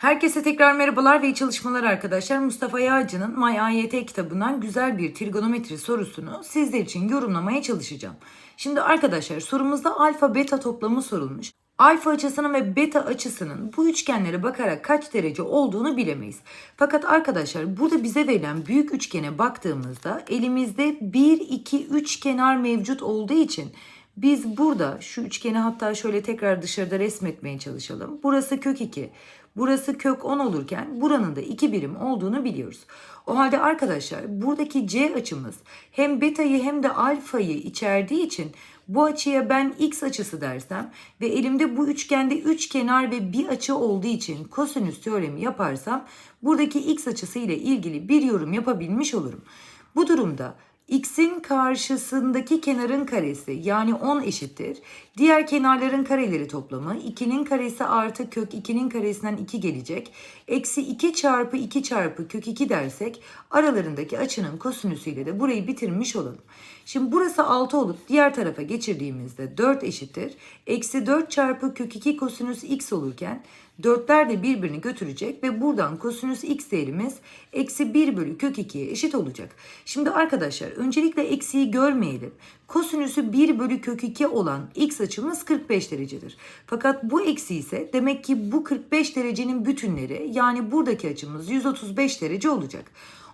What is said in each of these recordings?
Herkese tekrar merhabalar ve iyi çalışmalar arkadaşlar. Mustafa Yağcı'nın My AYT kitabından güzel bir trigonometri sorusunu sizler için yorumlamaya çalışacağım. Şimdi arkadaşlar sorumuzda alfa beta toplamı sorulmuş. Alfa açısının ve beta açısının bu üçgenlere bakarak kaç derece olduğunu bilemeyiz. Fakat arkadaşlar burada bize verilen büyük üçgene baktığımızda elimizde 1, 2, 3 kenar mevcut olduğu için biz burada şu üçgeni hatta şöyle tekrar dışarıda resmetmeye çalışalım. Burası kök 2, burası kök 10 olurken buranın da 2 birim olduğunu biliyoruz. O halde arkadaşlar buradaki C açımız hem betayı hem de alfayı içerdiği için bu açıya ben x açısı dersem ve elimde bu üçgende 3 kenar ve bir açı olduğu için kosinüs teoremi yaparsam buradaki x açısı ile ilgili bir yorum yapabilmiş olurum. Bu durumda x'in karşısındaki kenarın karesi yani 10 eşittir. Diğer kenarların kareleri toplamı 2'nin karesi artı kök 2'nin karesinden 2 gelecek. Eksi 2 çarpı 2 çarpı kök 2 dersek aralarındaki açının kosinüsüyle de burayı bitirmiş olalım. Şimdi burası 6 olup diğer tarafa geçirdiğimizde 4 eşittir. Eksi 4 çarpı kök 2 kosinüs x olurken 4'ler de birbirini götürecek ve buradan kosinüs x değerimiz eksi 1 bölü kök 2'ye eşit olacak. Şimdi arkadaşlar öncelikle eksiği görmeyelim. Kosinüsü 1 bölü kök 2 olan x açımız 45 derecedir. Fakat bu eksi ise demek ki bu 45 derecenin bütünleri yani buradaki açımız 135 derece olacak.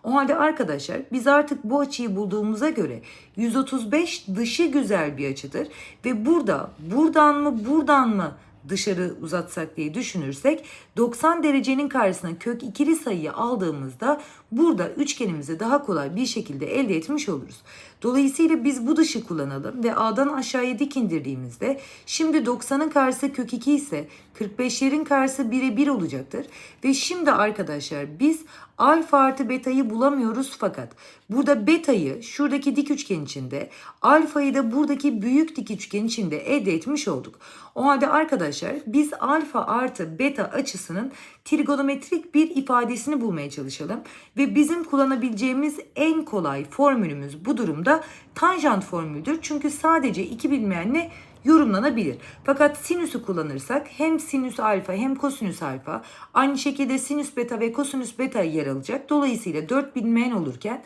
O halde arkadaşlar biz artık bu açıyı bulduğumuza göre 135 dışı güzel bir açıdır ve burada buradan mı buradan mı dışarı uzatsak diye düşünürsek 90 derecenin karşısına kök ikili sayıyı aldığımızda burada üçgenimizi daha kolay bir şekilde elde etmiş oluruz. Dolayısıyla biz bu dışı kullanalım ve A'dan aşağıya dik indirdiğimizde şimdi 90'ın karşısı kök 2 ise 45'lerin karşısı 1'e 1 olacaktır. Ve şimdi arkadaşlar biz alfa artı beta'yı bulamıyoruz fakat burada beta'yı şuradaki dik üçgen içinde alfayı da buradaki büyük dik üçgen içinde elde etmiş olduk. O halde arkadaşlar biz alfa artı beta açısının trigonometrik bir ifadesini bulmaya çalışalım. Ve bizim kullanabileceğimiz en kolay formülümüz bu durumda tanjant formülüdür. Çünkü sadece iki bilmeyenle yorumlanabilir. Fakat sinüsü kullanırsak hem sinüs alfa hem kosinüs alfa aynı şekilde sinüs beta ve kosinüs beta yer alacak. Dolayısıyla 4 bilmeyen olurken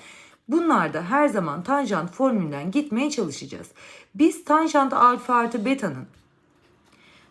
bunlarda her zaman tanjant formülünden gitmeye çalışacağız. Biz tanjant alfa artı beta'nın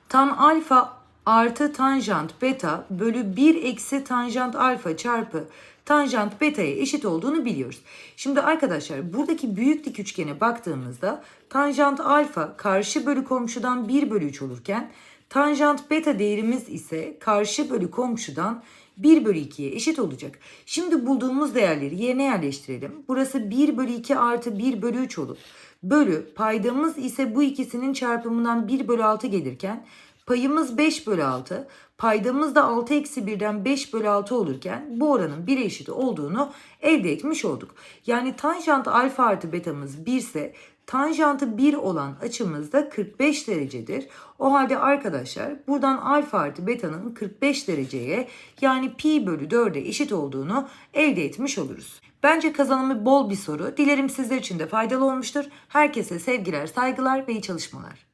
tan alfa artı tanjant beta bölü 1 eksi tanjant alfa çarpı tanjant beta'ya eşit olduğunu biliyoruz. Şimdi arkadaşlar buradaki büyük dik üçgene baktığımızda tanjant alfa karşı bölü komşudan 1 bölü 3 olurken tanjant beta değerimiz ise karşı bölü komşudan 1 bölü 2'ye eşit olacak. Şimdi bulduğumuz değerleri yerine yerleştirelim. Burası 1 bölü 2 artı 1 bölü 3 olup bölü paydamız ise bu ikisinin çarpımından 1 bölü 6 gelirken Payımız 5 bölü 6. Paydamız da 6 eksi 1'den 5 bölü 6 olurken bu oranın 1'e eşit olduğunu elde etmiş olduk. Yani tanjant alfa artı betamız 1 ise tanjantı 1 olan açımız da 45 derecedir. O halde arkadaşlar buradan alfa artı betanın 45 dereceye yani pi bölü 4'e eşit olduğunu elde etmiş oluruz. Bence kazanımı bol bir soru. Dilerim sizler için de faydalı olmuştur. Herkese sevgiler, saygılar ve iyi çalışmalar.